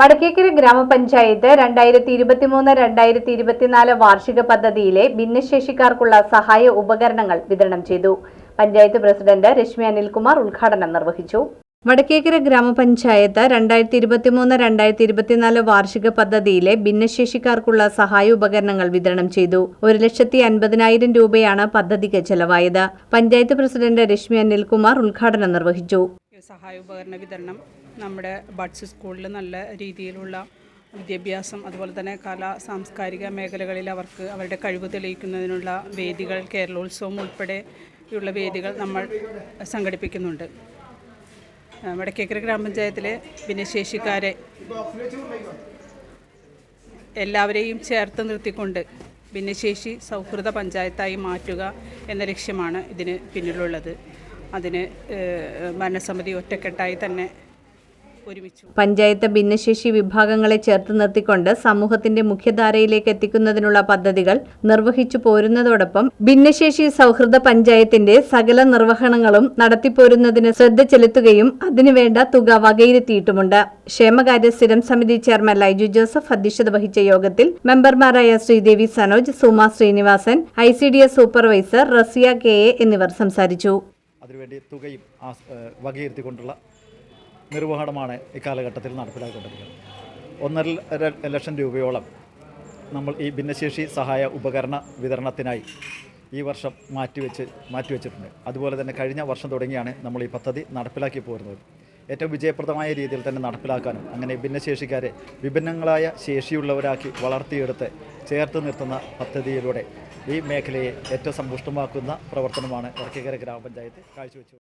വടക്കേക്കര ഗ്രാമപഞ്ചായത്ത് രണ്ടായിരത്തി ഇരുപത്തിമൂന്ന് രണ്ടായിരത്തി ഇരുപത്തിനാല് വാർഷിക പദ്ധതിയിലെ ഭിന്നശേഷിക്കാർക്കുള്ള സഹായ ഉപകരണങ്ങൾ വിതരണം ചെയ്തു. പഞ്ചായത്ത് പ്രസിഡന്റ് രശ്മി അനിൽകുമാർ ഉദ്ഘാടനം നിർവഹിച്ചു. വടക്കേക്കര ഗ്രാമപഞ്ചായത്ത് രണ്ടായിരത്തി ഇരുപത്തിമൂന്ന് രണ്ടായിരത്തി ഇരുപത്തിനാല് വാർഷിക പദ്ധതിയിലെ ഭിന്നശേഷിക്കാർക്കുള്ള സഹായ ഉപകരണങ്ങൾ വിതരണം ചെയ്തു. ഒരു ലക്ഷത്തി അൻപതിനായിരം രൂപയാണ് പദ്ധതിക്ക് ചെലവായത്. പഞ്ചായത്ത് പ്രസിഡന്റ് രശ്മി അനിൽകുമാർ ഉദ്ഘാടനം നിർവഹിച്ചു. സഹായ ഉപകരണ വിതരണം നമ്മുടെ ബഡ്സ് സ്കൂളിൽ നല്ല രീതിയിലുള്ള വിദ്യാഭ്യാസം അതുപോലെ തന്നെ കലാ സാംസ്കാരിക മേഖലകളിൽ അവർക്ക് അവരുടെ കഴിവ് തെളിയിക്കുന്നതിനുള്ള വേദികൾ കേരളോത്സവം ഉൾപ്പെടെയുള്ള വേദികൾ നമ്മൾ സംഘടിപ്പിക്കുന്നുണ്ട്. വടക്കേക്കര ഗ്രാമപഞ്ചായത്തിലെ ഭിന്നശേഷിക്കാരെ എല്ലാവരെയും ചേർത്ത് നിർത്തിക്കൊണ്ട് ഭിന്നശേഷി സൗഹൃദ പഞ്ചായത്തായി മാറ്റുക എന്ന ലക്ഷ്യമാണ് ഇതിന് പിന്നിലുള്ളത്. അതിന് ഭരണസമിതി ഒറ്റക്കെട്ടായി തന്നെ പഞ്ചായത്ത് ഭിന്നശേഷി വിഭാഗങ്ങളെ ചേർത്ത് നിർത്തിക്കൊണ്ട് സമൂഹത്തിന്റെ മുഖ്യധാരയിലേക്ക് എത്തിക്കുന്നതിനുള്ള പദ്ധതികൾ നിർവഹിച്ചു പോരുന്നതോടൊപ്പം ഭിന്നശേഷി സൗഹൃദ പഞ്ചായത്തിന്റെ സകല നിർവഹണങ്ങളും നടത്തിപ്പോരുന്നതിന് ശ്രദ്ധ ചെലുത്തുകയും അതിനുവേണ്ട തുക വകയിരുത്തിയിട്ടുമുണ്ട്. ക്ഷേമകാര്യ സ്ഥിരം സമിതി ചെയർമാൻ ലൈജു ജോസഫ് അധ്യക്ഷത വഹിച്ച യോഗത്തിൽ മെമ്പർമാരായ Sreedevi Sanoj Suma Sreenivasan I supervisor Rasiya K എന്നിവർ സംസാരിച്ചു. അതിനുവേണ്ടി തുകയും വകയിരുത്തിക്കൊണ്ടുള്ള നിർവഹണമാണ് ഇക്കാലഘട്ടത്തിൽ നടപ്പിലാക്കിക്കൊണ്ടിരിക്കുന്നത്. ഒന്നര ലക്ഷം രൂപയോളം നമ്മൾ ഈ ഭിന്നശേഷി സഹായ ഉപകരണ വിതരണത്തിനായി ഈ വർഷം മാറ്റിവെച്ച് മാറ്റിവെച്ചിട്ടുണ്ട്. അതുപോലെ തന്നെ കഴിഞ്ഞ വർഷം തുടങ്ങിയാണ് നമ്മൾ ഈ പദ്ധതി നടപ്പിലാക്കി പോരുന്നത്. ഏറ്റവും വിജയപ്രദമായ രീതിയിൽ തന്നെ നടപ്പിലാക്കാനും അങ്ങനെ ഭിന്നശേഷിക്കാരെ വിഭിന്നങ്ങളായ ശേഷിയുള്ളവരാക്കി വളർത്തിയെടുത്ത് ചേർത്ത് നിർത്തുന്ന പദ്ധതിയിലൂടെ ഈ മേഖലയെ ഏറ്റവും സമ്പുഷ്ടമാക്കുന്ന പ്രവർത്തനമാണ് വടക്കേക്കര ഗ്രാമപഞ്ചായത്ത് കാഴ്ചവെച്ചു.